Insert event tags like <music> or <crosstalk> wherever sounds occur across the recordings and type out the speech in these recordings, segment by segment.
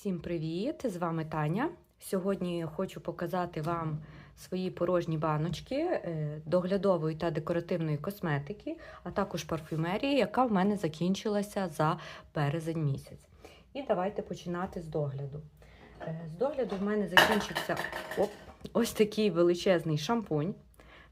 Всім привіт! З вами Таня. Сьогодні хочу показати вам свої порожні баночки е, доглядової та декоративної косметики, а також парфюмерії, яка в мене закінчилася за березень місяць. І давайте починати з догляду. Е, З догляду в мене закінчився оп, ось такий величезний шампунь.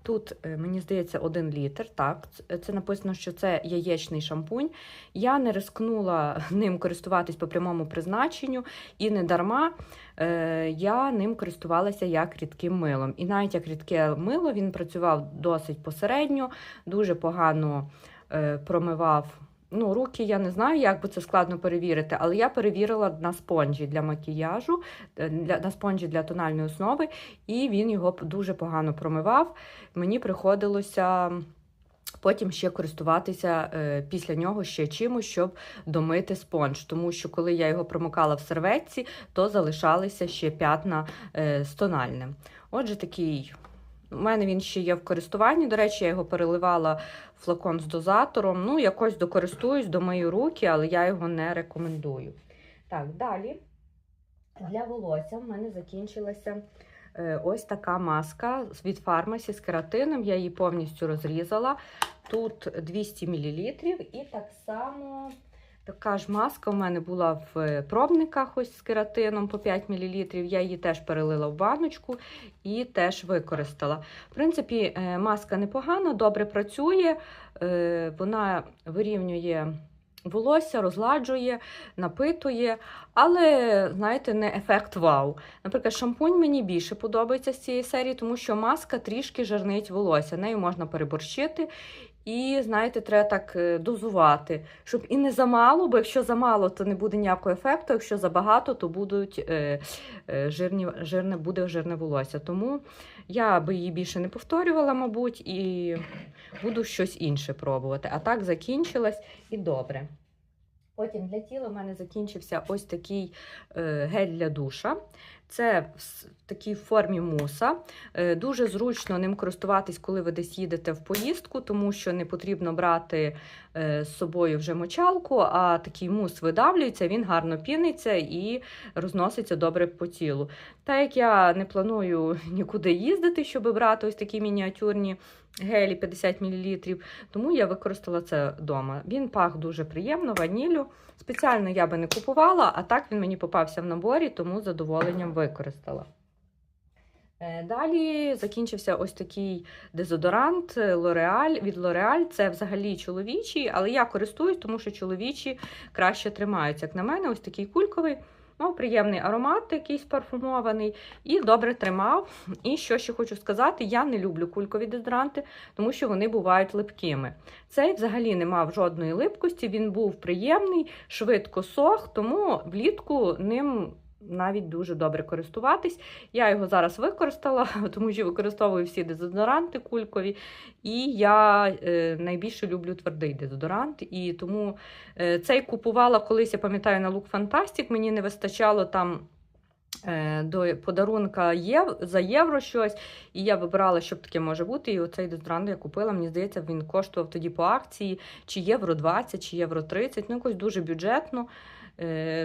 Тут, е, мені здається, один літр. Так, це написано, що це яєчний шампунь. Я не рискнула <laughs> ним користуватись по прямому призначенню, і не дарма е, я ним користувалася як рідким милом. І навіть як рідке мило він працював досить посередньо, дуже погано е, промивав. Ну, руки я не знаю, як би це складно перевірити, але я перевірила на спонжі для макіяжу, е, для, на спонжі для тональної основи, і він його дуже погано промивав. Мені приходилося потім ще користуватися е, після нього ще чимось, щоб домити спонж. Тому що коли я його промокала в серветці, то залишалися ще п'ятна е, з тональним. Отже, такий. У мене він ще є в користуванні. До речі, я його переливала флакон з дозатором. Ну, якось докористуюсь, домию руки, але я його не рекомендую. Так, далі для волосся в мене закінчилася е, ось така маска від фармасі з кератином. Я її повністю розрізала. Тут 200 мл. І так само така ж маска у мене була в пробниках ось з кератином по 5 мл. Я її теж перелила в баночку і теж використала. В принципі, е, маска непогана, добре працює, е, вона вирівнює. Волосся розладжує, напитує, але, знаєте, не ефект вау. Наприклад, шампунь мені більше подобається з цієї серії, тому що маска трішки жирнить волосся. Нею можна переборщити. І, знаєте, треба так е, дозувати, щоб і не замало, бо якщо замало, то не буде ніякого ефекту. Якщо забагато, то будуть е, е, жирні, жирне, буде жирне волосся. Тому я би її більше не повторювала, мабуть, і буду щось інше пробувати. А так закінчилась і добре. Потім для тіла в мене закінчився ось такий е, гель для душа. Це в такій формі муса. Е, Дуже зручно ним користуватись, коли ви десь їдете в поїздку, тому що не потрібно брати е, з собою вже мочалку, а такий мус видавлюється, він гарно піниться і розноситься добре по тілу. Та як я не планую <laughs> нікуди їздити, щоб брати ось такі мініатюрні гелі 50 мл, тому я використала це вдома. Він пах дуже приємно, ваніллю. Спеціально я би не купувала, а так він мені попався в наборі, тому з задоволенням використала. Е, Далі закінчився ось такий дезодорант L'Oreal, від L'Oreal. Це взагалі чоловічий, але я користуюсь, тому що чоловічі краще тримаються. Як на мене, ось такий кульковий. Мав приємний аромат, якийсь парфумований, і добре тримав. І що ще хочу сказати: я не люблю кулькові дезодоранти, тому що вони бувають липкими. Цей взагалі не мав жодної липкості, він був приємний, швидко сох, тому влітку ним навіть дуже добре користуватись. Я його зараз використала, <laughs> тому що використовую всі дезодоранти кулькові. І я е, найбільше люблю твердий дезодорант. І тому е, цей купувала колись, я пам'ятаю, на Look Fantastic. Мені не вистачало там. е, До подарунка єв... за євро щось, і я вибирала, що таке може бути. І оцей дезодорант я купила. Мені здається, він коштував тоді по акції чи євро 20, чи євро 30, ну якось дуже бюджетно,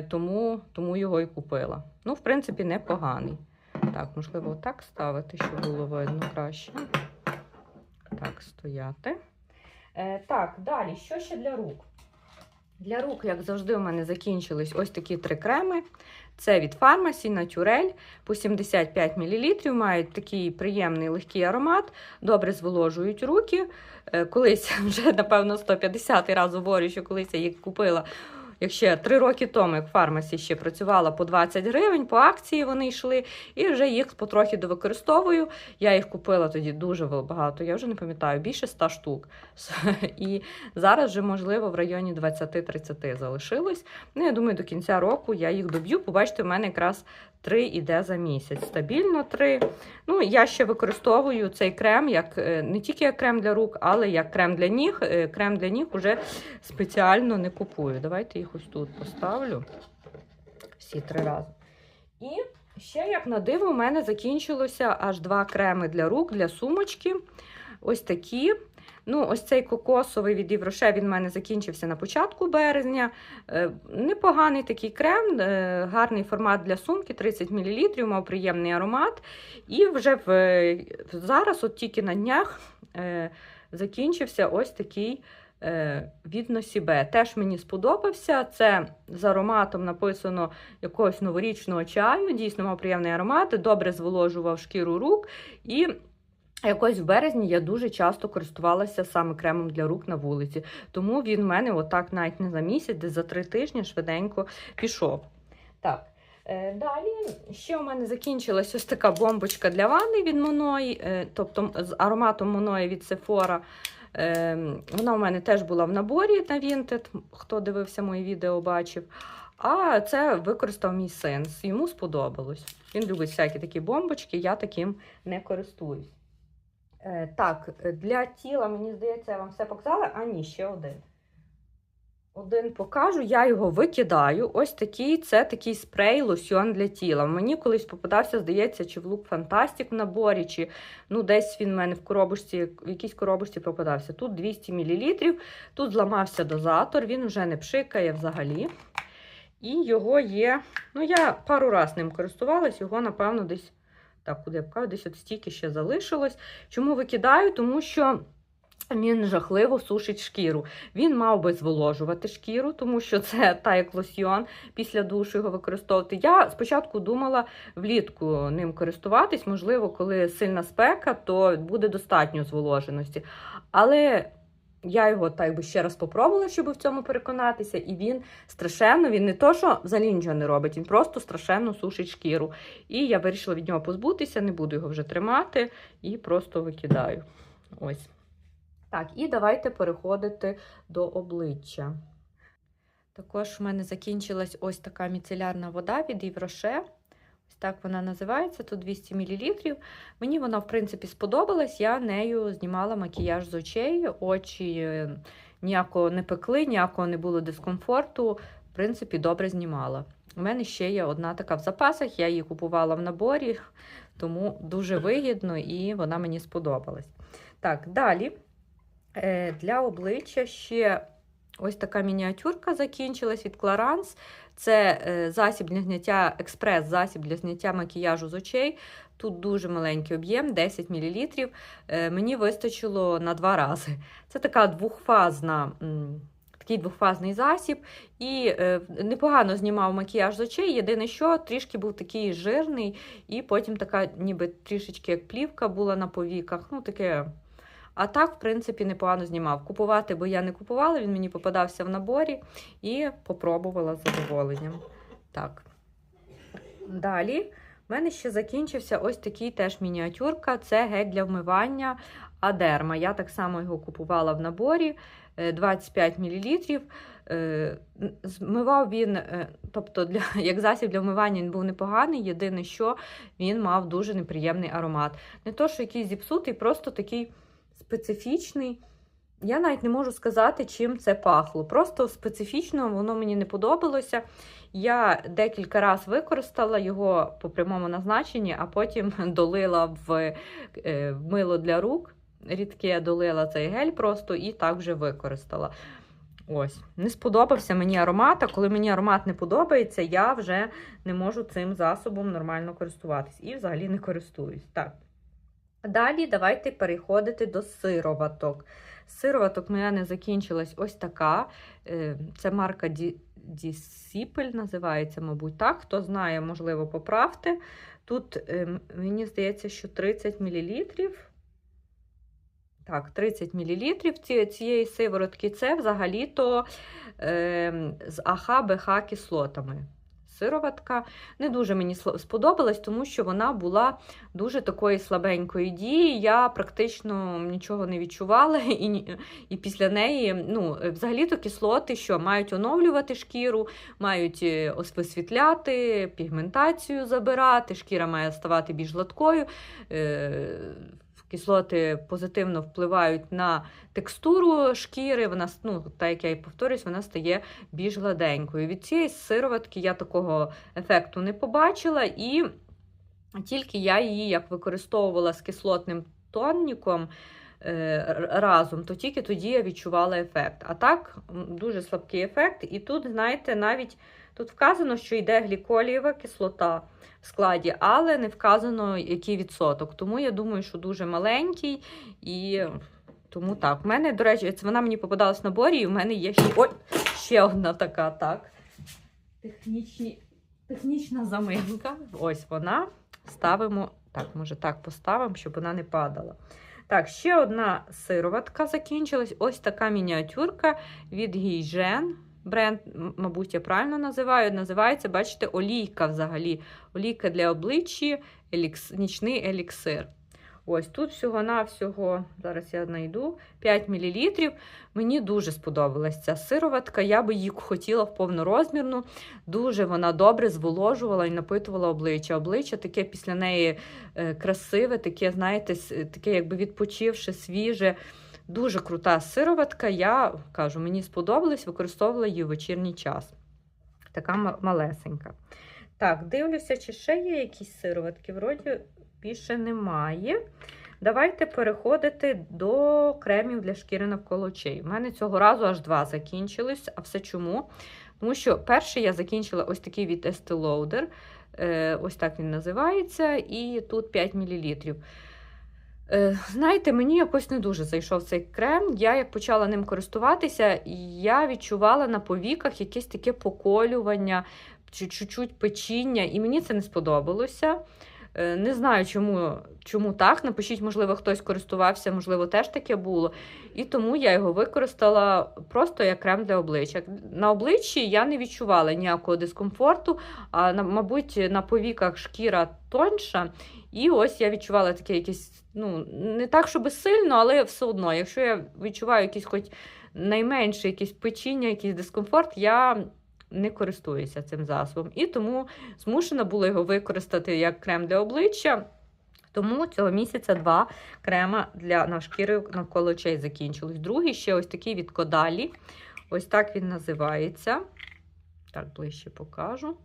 тому, тому його і купила. Ну, в принципі, непоганий. Так, можливо, так ставити, щоб було видно краще. Так, стояти. Е, так, далі, що ще для рук? Для рук, як завжди, у мене закінчились ось такі три креми. Це від Pharmacy Naturel по 75 мл. Мають такий приємний легкий аромат, добре зволожують руки. Е, Колись <laughs> вже, напевно, 150 раз говорю, що колись я їх купила. Як ще три роки тому, як в фармасі ще працювала по 20 гривень, по акції вони йшли, і вже їх потрохи довикористовую. Я їх купила тоді дуже багато, я вже не пам'ятаю, більше 100 штук. <laughs> І зараз вже, можливо, в районі 20-30 залишилось. Ну, я думаю, до кінця року я їх доб'ю. Побачите, в мене якраз 3 іде за місяць. Стабільно 3. Ну, я ще використовую цей крем як е, не тільки як крем для рук, але як крем для ніг. Е, Крем для ніг уже спеціально не купую. Давайте їх ось тут поставлю. Всі три рази. І ще, як на диво, у мене закінчилося аж два креми для рук, для сумочки. Ось такі. Ну, ось цей кокосовий від Євроше, він в мене закінчився на початку березня. Е, Непоганий такий крем, е, гарний формат для сумки, 30 мл, мав приємний аромат. І вже в, зараз, от тільки на днях, е, закінчився ось такий е, від Носібе. Теж мені сподобався. Це з ароматом написано якогось новорічного чаю. Дійсно мав приємний аромат, добре зволожував шкіру рук. І якось в березні я дуже часто користувалася саме кремом для рук на вулиці. Тому він в мене отак навіть не за місяць, десь за три тижні швиденько пішов. Так. е, Далі ще у мене закінчилась ось така бомбочка для ванни від Моної, е, тобто з ароматом Моної від Sephora. Е, Вона у мене теж була в наборі на Vinted, хто дивився мої відео, бачив. А це використав мій син. Йому сподобалось. Він любить всякі такі бомбочки, я таким не користуюсь. Е, Так, для тіла, мені здається, я вам все показала. А ні, ще один. Один покажу, я його викидаю. Ось такий це такий спрей лосьон для тіла. Мені колись попадався, здається, чи в Look Fantastic в наборі, чи ну, десь він в мене в коробочці, в якійсь коробочці попадався. Тут 200 мл, тут зламався дозатор, він вже не пшикає взагалі. І його є. Ну, я пару раз ним користувалась, його, напевно, десь. Так, куди я пкаю, десь от стільки ще залишилось. Чому викидаю? Тому що він жахливо сушить шкіру. Він мав би зволожувати шкіру, тому що це та як лосьйон після душу його використовувати. Я спочатку думала влітку ним користуватись, можливо, коли сильна спека, то буде достатньо зволоженості. Але я його так би ще раз попробувала, щоб в цьому переконатися, і він страшенно, він не то, що взагалі нічого не робить, він просто страшенно сушить шкіру. І я вирішила від нього позбутися, не буду його вже тримати і просто викидаю. Ось. Так, і давайте переходити до обличчя. Також в мене закінчилась ось така міцелярна вода від Євроше. Ось так вона називається, тут 200 мл. Мені вона, в принципі, сподобалась. Я нею знімала макіяж з очей, очі е, ніякого не пекли, ніякого не було дискомфорту. В принципі, добре знімала. У мене ще є одна така в запасах, я її купувала в наборі, тому дуже вигідно і вона мені сподобалась. Так, далі. Е, Для обличчя ще ось така мініатюрка закінчилась від Clarins. Це е, засіб для зняття, експрес-засіб для зняття макіяжу з очей. Тут дуже маленький об'єм, 10 мл. Е, Мені вистачило на два рази. Це така двохфазна. Такий двохфазний засіб, і е, непогано знімав макіяж з очей. Єдине, що трішки був такий жирний, і потім така, ніби трішечки як плівка була на повіках. Ну, таке а так, в принципі, непогано знімав. Купувати, бо я не купувала, він мені попадався в наборі і попробувала з задоволенням. Так. Далі в мене ще закінчився ось такий теж мініатюрка. Це гель для вмивання Адерма. Я так само його купувала в наборі е, 25 мл. Змивав він, е, тобто для, <laughs> як засіб для вмивання він був непоганий. Єдине, що він мав дуже неприємний аромат. Не то, що якийсь зіпсутий, просто такий специфічний. Я навіть не можу сказати, чим це пахло. Просто специфічно воно мені не подобалося. Я декілька разів використала його по прямому назначенні, а потім <laughs> долила в е, мило для рук. Рідке долила цей гель просто і так вже використала. Ось, не сподобався мені аромат, а коли мені аромат не подобається, я вже не можу цим засобом нормально користуватись. І взагалі не користуюсь. Так. Далі давайте переходити до сироваток. Сироваток в мене закінчилась ось така. Е, Це марка Disciple називається, мабуть, так. Хто знає, можливо, поправте. Тут, е, мені здається, що 30 мл. Так, 30 мл цієї сиворотки це взагалі-то е, з АХ, БХ кислотами. Сироватка не дуже мені сподобалась, тому що вона була дуже такої слабенької дії. Я практично нічого не відчувала, <laughs> і і після неї, ну, взагалі-то кислоти, що мають оновлювати шкіру, мають висвітляти, пігментацію забирати, шкіра має ставати більш гладкою. Кислоти позитивно впливають на текстуру шкіри, вона, ну, так як я і повторюсь, вона стає більш гладенькою. Від цієї сироватки я такого ефекту не побачила, і тільки я її як використовувала з кислотним тоніком, е, разом, то тільки тоді я відчувала ефект. А так, дуже слабкий ефект. І тут, знаєте, навіть тут вказано, що йде гліколієва кислота в складі, але не вказано, який відсоток. Тому я думаю, що дуже маленький. І тому так. У мене, до речі, вона мені попадалась в наборі, і в мене є ще, ой, ще одна така, так. Технічні, технічна заминка. Ось вона. Ставимо, так, може так поставимо, щоб вона не падала. Так, ще одна сироватка закінчилась. Ось така мініатюрка від Гійжен. Бренд, мабуть, я правильно називаю. Називається, бачите, олійка взагалі. Олійка для обличчя, елікс, нічний еліксир. Ось тут всього-навсього, зараз я знайду 5 мл. Мені дуже сподобалась ця сироватка. Я би її хотіла в повнорозмірну. Дуже вона добре зволожувала і напитувала обличчя. Обличчя таке після неї е, красиве, таке, знаєте, таке, якби відпочивше, свіже. Дуже крута сироватка. Я кажу, мені сподобалась, використовувала її в вечірній час. Така малесенька. Так, дивлюся, чи ще є якісь сироватки. Вроді більше немає. Давайте переходити до кремів для шкіри навколо очей. У мене цього разу аж два закінчились. А все чому? Тому що перший я закінчила ось такий від Estee Lauder. Е, Ось так він називається. І тут 5 мл. Е, Знаєте, мені якось не дуже зайшов цей крем. Я як почала ним користуватися, я відчувала на повіках якесь таке поколювання, чуть-чуть печіння, і мені це не сподобалося. Е, Не знаю, чому, чому так. Напишіть, можливо, хтось користувався, можливо, теж таке було. І тому я його використала просто як крем для обличчя. На обличчі я не відчувала ніякого дискомфорту, а мабуть, на повіках шкіра тоньша. І ось я відчувала таке якесь, ну, не так, щоб сильно, але все одно, якщо я відчуваю якийсь хоч найменше якесь печіння, якийсь дискомфорт, я не користуюся цим засобом. І тому змушена була його використати як крем для обличчя. Тому цього місяця два крема для на шкіри навколо очей закінчились. Другий ще ось такий від Кодалі. Ось так він називається. Так, ближче покажу.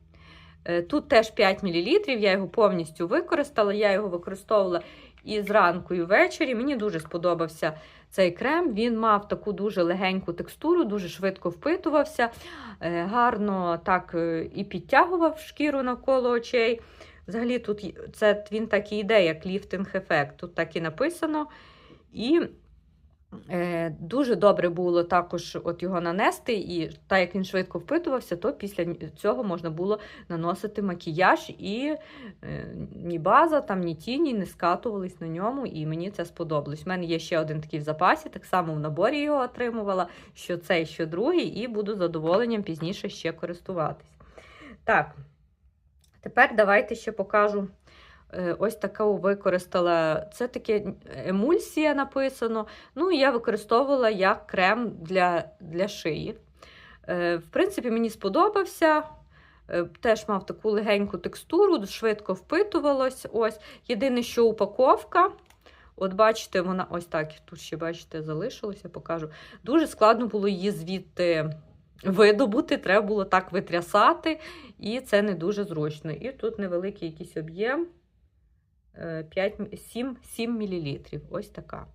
Е, Тут теж 5 мл, я його повністю використала. Я його використовувала і зранку, і ввечері. Мені дуже сподобався цей крем. Він мав таку дуже легеньку текстуру, дуже швидко впитувався, е, гарно так е, і підтягував шкіру навколо очей. Взагалі, тут це він так і йде, як ліфтинг-ефект. Тут так і написано. І дуже добре було також от його нанести, і так як він швидко впитувався, то після цього можна було наносити макіяж, і е, ні база, там, ні тіні не скатувались на ньому, і мені це сподобалось. У мене є ще один такий в запасі, так само в наборі його отримувала, що цей, що другий, і буду задоволенням пізніше ще користуватись. Так, тепер давайте ще покажу. Е, Ось таку використала. Це таке емульсія написано. Ну, я використовувала як крем для, для шиї. Е, В принципі, мені сподобався. Е, Теж мав таку легеньку текстуру, швидко впитувалось. Ось. Єдине, що упаковка. От бачите, вона ось так, тут ще, бачите, залишилося, покажу. Дуже складно було її звідти видобути, треба було так витрясати, і це не дуже зручно. І тут невеликий якийсь об'єм. 5, 7, 7 мл. Ось така.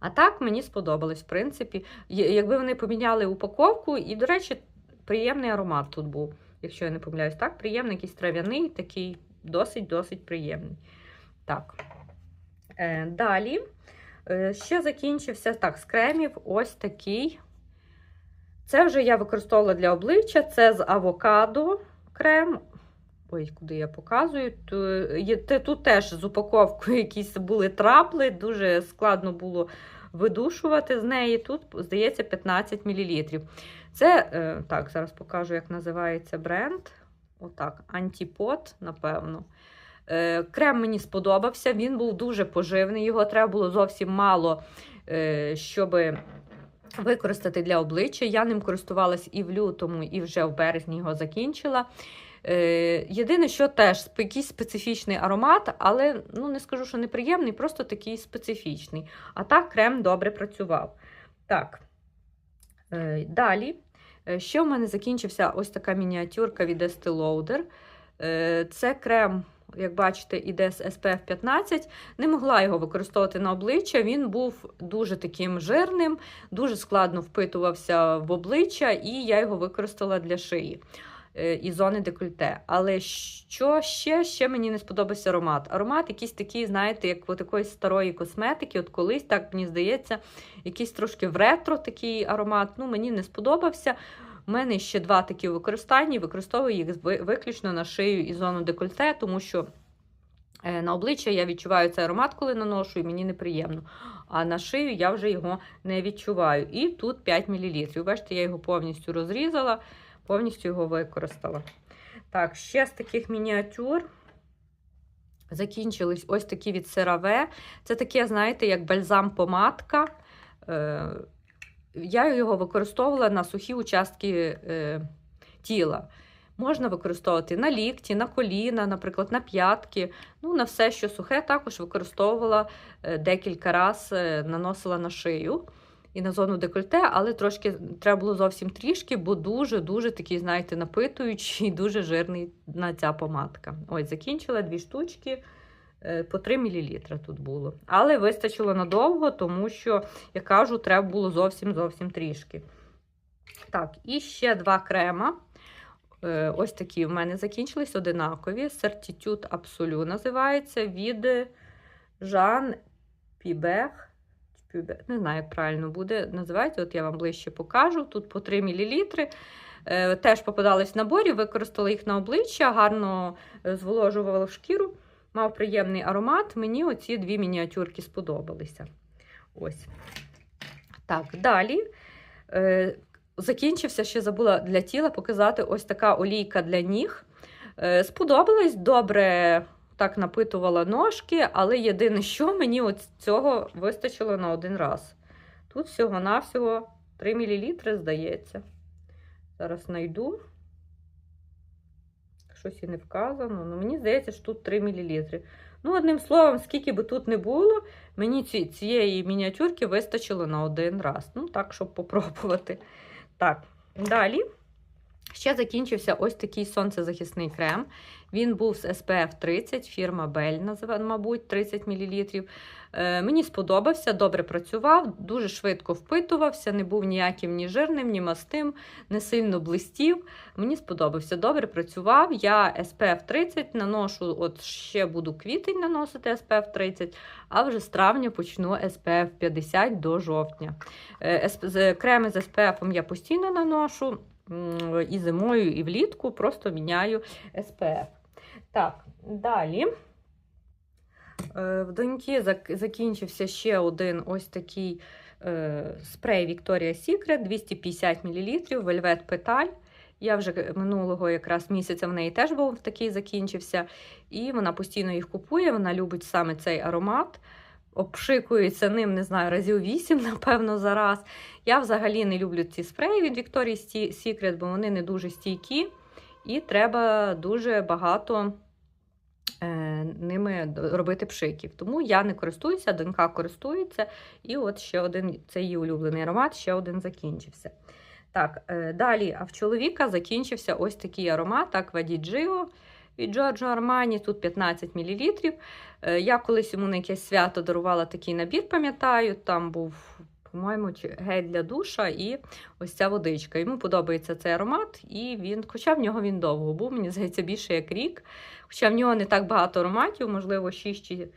А так мені сподобалось, в принципі. Якби вони поміняли упаковку, і, до речі, приємний аромат тут був, якщо я не помиляюсь. Так, приємний, якийсь трав'яний, такий досить-досить приємний. Так. Е, далі. Е, ще закінчився так, з кремів ось такий. Це вже я використовувала для обличчя. Це з авокадо крем. Ой, куди я показую. То, тут теж з упаковкою <laughs> якісь були трапли, дуже складно було видушувати з неї. Тут, здається, 15 мл. Це, е, так, зараз покажу, як називається бренд. Отак, антипод, напевно. Е, крем мені сподобався, він був дуже поживний, його треба було зовсім мало, е, щоб використати для обличчя. Я ним користувалась і в лютому, і вже в березні його закінчила. Е, єдине, що теж якийсь специфічний аромат, але ну, не скажу, що неприємний, просто такий специфічний. А так крем добре працював. Так, е, далі. Е, Ще в мене закінчився ось така мініатюрка від Estee Lauder. Це крем як бачите, іде з SPF 15. Не могла його використовувати на обличчя. Він був дуже таким жирним, дуже складно впитувався в обличчя, і я його використала для шиї і зони декольте. Але що ще ще мені не сподобався аромат? Аромат якийсь такий, знаєте, як от якоїсь старої косметики. От колись, так мені здається, якийсь трошки в ретро такий аромат. Ну, мені не сподобався. У мене ще два такі у використанні, використовую їх виключно на шию і зону декольте, тому що е, на обличчя я відчуваю цей аромат, коли наношу, і мені неприємно. А на шию я вже його не відчуваю. І тут 5 мл. Бачите, я його повністю розрізала, повністю його використала. Так, ще з таких мініатюр. Закінчились ось такі від CeraVe. Це таке, знаєте, як бальзам-помадка. Е, я його використовувала на сухі участки е, тіла. Можна використовувати на лікті, на коліна, наприклад, на п'ятки. Ну, на все, що сухе, також використовувала е, декілька разів, наносила на шию і на зону декольте, але трошки треба було зовсім трішки, бо дуже-дуже такий, знаєте, напитуючий, <laughs> дуже жирний на ця помадка. Ось, закінчила дві штучки. Е, по 3 мл тут було. Але вистачило надовго, тому що, я кажу, треба було зовсім зовсім трішки. Так, і ще два крема. Е, ось такі в мене закінчились одинакові. Certitude Absolu називається від Жан Пібех. Не знаю, як правильно буде називається. От я вам ближче покажу. Тут по 3 мл. Е, теж попадались в наборі, використала їх на обличчя, гарно зволожувала в шкіру мав приємний аромат. Мені оці дві мініатюрки сподобалися. Ось. Так, далі. Е, Закінчився, ще забула для тіла показати ось така олійка для ніг. Е, Сподобалось, добре так напитувала ножки, але єдине, що мені цього вистачило на один раз. Тут всього-навсього 3 мл, здається. Зараз знайду щось і не вказано. Ну, Мені здається, що тут 3 мл. Ну, одним словом, скільки би тут не було, мені цієї мініатюрки вистачило на один раз. Ну, так, щоб попробувати. Так, далі. Ще закінчився ось такий сонцезахисний крем. Він був з SPF 30, фірма Bell, мабуть, 30 мл. Е, Мені сподобався, добре працював, дуже швидко впитувався, не був ніяким ні жирним, ні мастим, не сильно блистів. Мені сподобався, добре працював. Я SPF 30 наношу, от ще буду квітень наносити SPF 30, а вже з травня почну SPF 50 до жовтня. Е, креми з SPF я постійно наношу і зимою, і влітку, просто міняю SPF. Так, далі. Е, в доньки закінчився ще один ось такий е, спрей Victoria's Secret 250 мл Velvet Petal. Я вже минулого якраз місяця в неї теж був такий закінчився. І вона постійно їх купує, вона любить саме цей аромат. Обшикується ним, не знаю, разів 8, <laughs> напевно, зараз. Я взагалі не люблю ці спреї від Victoria's Secret, бо вони не дуже стійкі, і треба дуже багато е, ними робити пшиків. Тому я не користуюся, донька користується. І от ще один це її улюблений аромат, ще один закінчився. Так, е, далі, а в чоловіка закінчився ось такий аромат Gio від Giorgio Armani, тут 15 мл. Е, я колись йому на якесь свято дарувала такий набір, пам'ятаю, там був, по-моєму, гель для душа і ось ця водичка. Йому подобається цей аромат, і він, хоча в нього він довго був, мені здається, більше як рік. Хоча в нього не так багато ароматів, можливо, 6 чи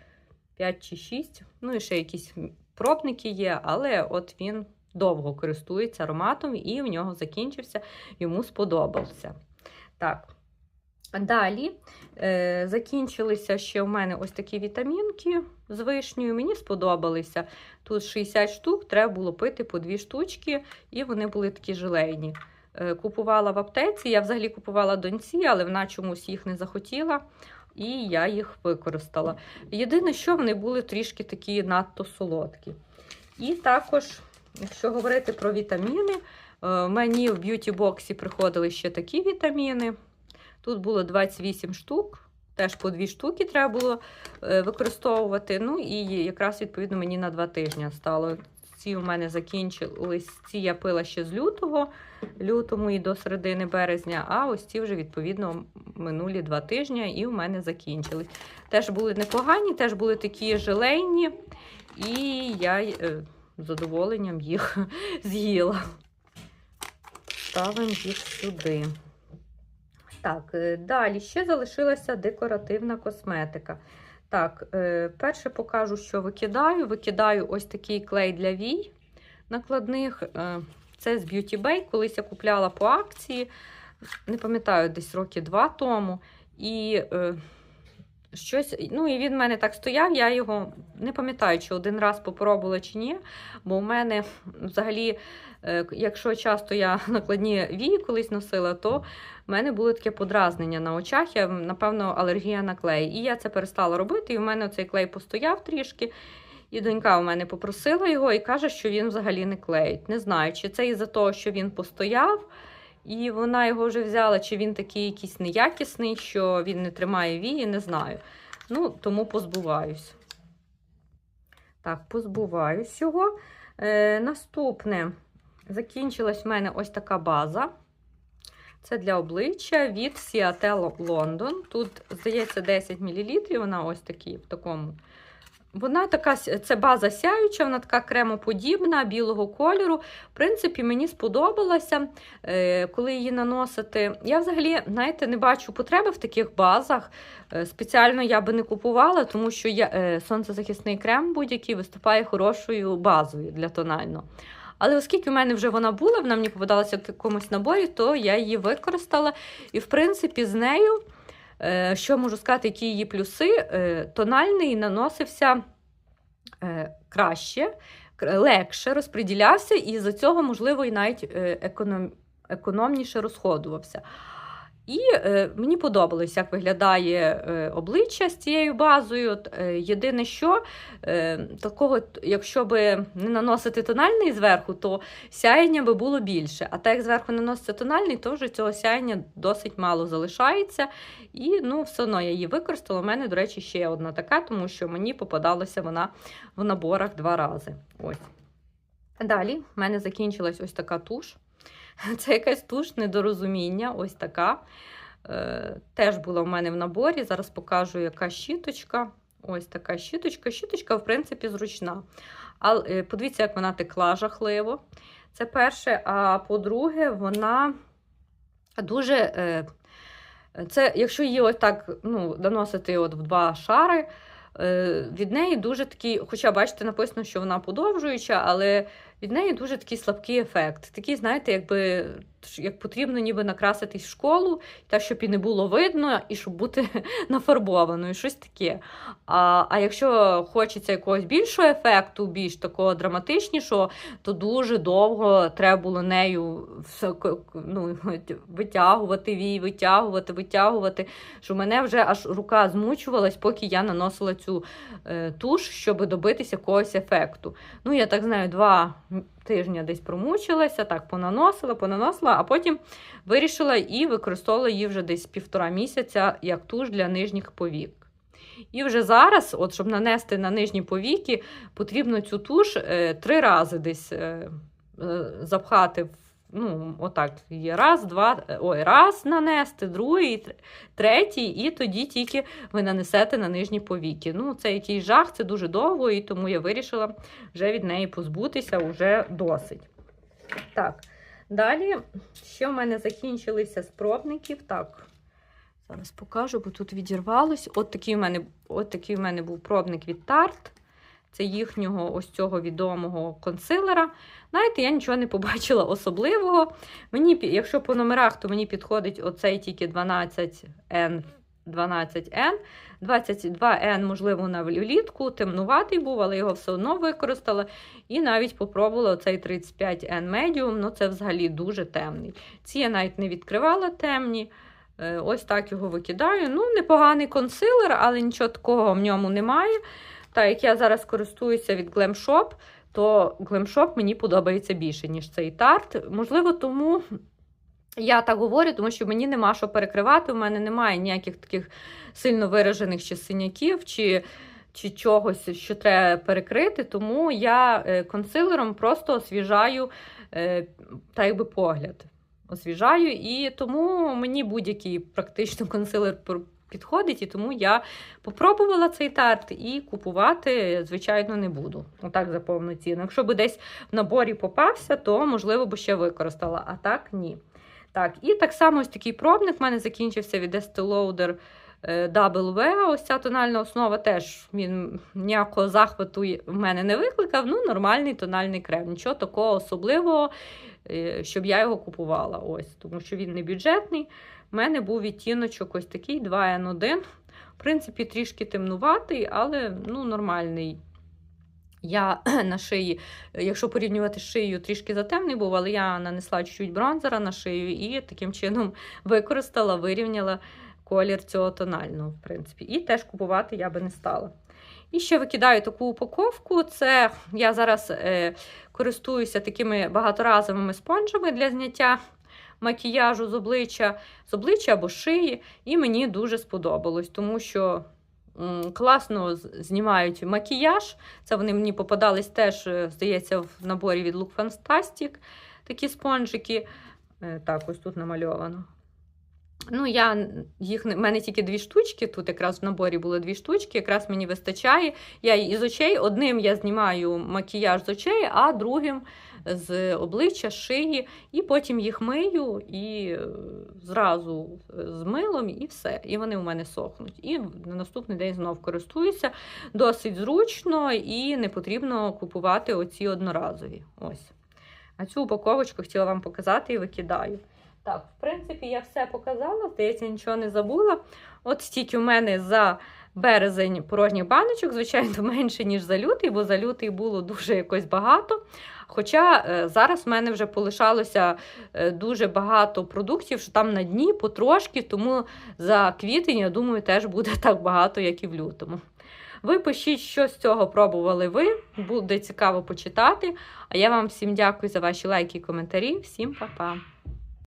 5 чи 6. Ну і ще якісь пробники є, але от він довго користується ароматом, і в нього закінчився, йому сподобався. Так. Далі е, закінчилися ще у мене ось такі вітамінки з вишнею. Мені сподобалися. Тут 60 штук, треба було пити по 2 штучки, і вони були такі желейні. Е, купувала в аптеці, я взагалі купувала доньці, але вона чомусь їх не захотіла, і я їх використала. Єдине, що вони були трішки такі надто солодкі. І також, якщо говорити про вітаміни, е, мені в б'юті-боксі приходили ще такі вітаміни. Тут було 28 штук, теж по 2 штуки треба було е, використовувати. Ну і якраз, відповідно, мені на 2 тижні стало. ці у мене закінчились. Ці я пила ще з лютого, лютому і до середини березня, а ось ці вже, відповідно, минулі два тижні і у мене закінчились. Теж були непогані, теж були такі желейні, і я е, з задоволенням їх <laughs> з'їла. Ставимо їх сюди. Так, е, далі ще залишилася декоративна косметика. Так, е, перше покажу, що викидаю. Викидаю ось такий клей для вій накладних. Е, Це з Beauty Bay. Колись я купляла по акції, не пам'ятаю, десь роки два тому. І щось, ну і він в мене так стояв, я його не пам'ятаю, чи один раз попробувала чи ні. Бо в мене взагалі, якщо часто я <laughs> накладні вії колись носила, то в мене було таке подразнення на очах. Я, напевно, алергія на клей. І я це перестала робити. І в мене цей клей постояв трішки. І донька у мене попросила його і каже, що він взагалі не клеїть. Не знаю, чи це із-за того, що він постояв, і вона його вже взяла, чи він такий якийсь неякісний, що він не тримає вії, не знаю. Ну, тому позбуваюсь. Так, позбуваюсь його. Е, наступне. Закінчилась в мене ось така база. Це для обличчя від Seattle London. Тут, здається, 10 мл. Вона ось такий, в такому. Вона така, це база сяюча, вона така кремоподібна, білого кольору. В принципі, мені сподобалося, е, коли її наносити. Я взагалі, знаєте, не бачу потреби в таких базах. Е, Спеціально я би не купувала, тому що я, е, сонцезахисний крем будь-який виступає хорошою базою для тонального. Але оскільки в мене вже вона була, вона мені попадалася в якомусь наборі, то я її використала. І, в принципі, з нею, е, що можу сказати, які її плюси, е, тональний наносився е, краще, легше розподілявся, і за цього, можливо, і навіть е, економ, економніше розходувався. І е, мені подобалось, як виглядає е, обличчя з цією базою. Е, єдине, що е, такого, якщо би не наносити тональний зверху, то сяєння би було більше. А так як зверху наноситься тональний, то вже цього сяєння досить мало залишається. І ну, все одно я її використала. У мене, до речі, ще одна така, тому що мені попадалася вона в наборах два рази. Ось. Далі в мене закінчилась ось така туш. <laughs> Це якась туш недорозуміння, ось така. Е, теж була в мене в наборі. Зараз покажу, яка щіточка. Ось така щіточка. Щіточка, в принципі, зручна. Але подивіться, як вона текла жахливо. Це перше. А по-друге, вона дуже. Е, це, якщо її ось так ну, наносити от в два шари, е, від неї дуже такий, хоча бачите, написано, що вона подовжуюча, але від неї дуже такий слабкий ефект. Такий, знаєте, якби як потрібно ніби накраситись школу, так, щоб і не було видно, і щоб бути <laughs> нафарбованою, щось таке. А, а якщо хочеться якогось більшого ефекту, більш такого драматичнішого, то дуже довго треба було нею ну, <laughs> витягувати вій, витягувати, витягувати. Що мене вже аж рука змучувалась, поки я наносила цю е, туш, щоб добитися якогось ефекту. Ну, я так знаю, два тижня десь промучилася, так понаносила, понаносила, а потім вирішила і використовувала її вже десь півтора місяця як туш для нижніх повік. І вже зараз, от, щоб нанести на нижні повіки, потрібно цю туш е, три рази десь е, е, запхати в. Ну, отак, є раз, два, е, ой, раз нанести, другий, третій, і тоді тільки ви нанесете на нижні повіки. Ну, це якийсь жах, це дуже довго, і тому я вирішила вже від неї позбутися вже досить. Так, далі, що в мене закінчилися з пробників. Так, зараз покажу, бо тут відірвалось. От такий в мене, от такий в мене був пробник від Tarte. Це їхнього ось цього відомого консилера. Знаєте, я нічого не побачила особливого. Мені, якщо по номерах, то мені підходить оцей тільки 12N. 12N. 22N, можливо, на влітку, темнуватий був, але його все одно використала. І навіть попробувала оцей 35N Medium, ну це взагалі дуже темний. Ці я навіть не відкривала темні. Е, Ось так його викидаю. Ну, непоганий консилер, але нічого такого в ньому немає. Так як я зараз користуюся від Glam Shop, то Glam Shop мені подобається більше, ніж цей тарт. Можливо, тому я так говорю, тому що мені нема що перекривати. У мене немає ніяких таких сильно виражених чи синяків, чи чи чогось, що треба перекрити, тому я е, консилером просто освіжаю е, та якби погляд. Освіжаю, і тому мені будь-який практично консилер підходить, і тому я попробувала цей тарт і купувати, звичайно, не буду. Отак за повну ціну. Якщо би десь в наборі попався, то можливо би ще використала, а так ні. Так, і так само ось такий пробник в мене закінчився від Estee е, W. Ось ця тональна основа теж він ніякого захвату в мене не викликав. Ну, нормальний тональний крем. Нічого такого особливого, е, щоб я його купувала. Ось, тому що він не бюджетний. У мене був відтіночок ось такий 2N1. В принципі, трішки темнуватий, але ну, нормальний. Я <clears throat> на шиї, якщо порівнювати з шиєю, трішки затемний був, але я нанесла чуть-чуть бронзера на шию і таким чином <laughs> використала, вирівняла колір цього тонального, в принципі. І теж купувати я би не стала. І ще викидаю таку упаковку. Це я зараз е, користуюся такими багаторазовими спонжами для зняття макіяжу з обличчя, з обличчя або шиї. І мені дуже сподобалось, тому що класно знімають макіяж. Це вони мені попадались теж, е, здається, в наборі від Look Fantastic. Такі спонжики. Е, Так, ось тут намальовано. Ну, я їх в мене тільки дві штучки. Тут якраз в наборі було дві штучки, якраз мені вистачає. Я із очей одним я знімаю макіяж з очей, а другим з обличчя, шиї, і потім їх мию і е, зразу е, з милом, і все. І вони у мене сохнуть. І на наступний день знов користуюся. Досить зручно і не потрібно купувати оці одноразові. Ось. А цю упаковочку хотіла вам показати і викидаю. Так, в принципі, я все показала, здається, нічого не забула. От стільки у мене за березень порожніх баночок, звичайно, <laughs> менше, ніж за лютий, бо за лютий було дуже якось багато. Хоча е, зараз в мене вже полишалося е, дуже багато продуктів, що там на дні потрошки, тому за квітень, я думаю, теж буде <laughs> так багато, як і в лютому. Ви пишіть, що з цього пробували ви, буде цікаво почитати. А я вам всім дякую за ваші лайки і коментарі. Всім па-па!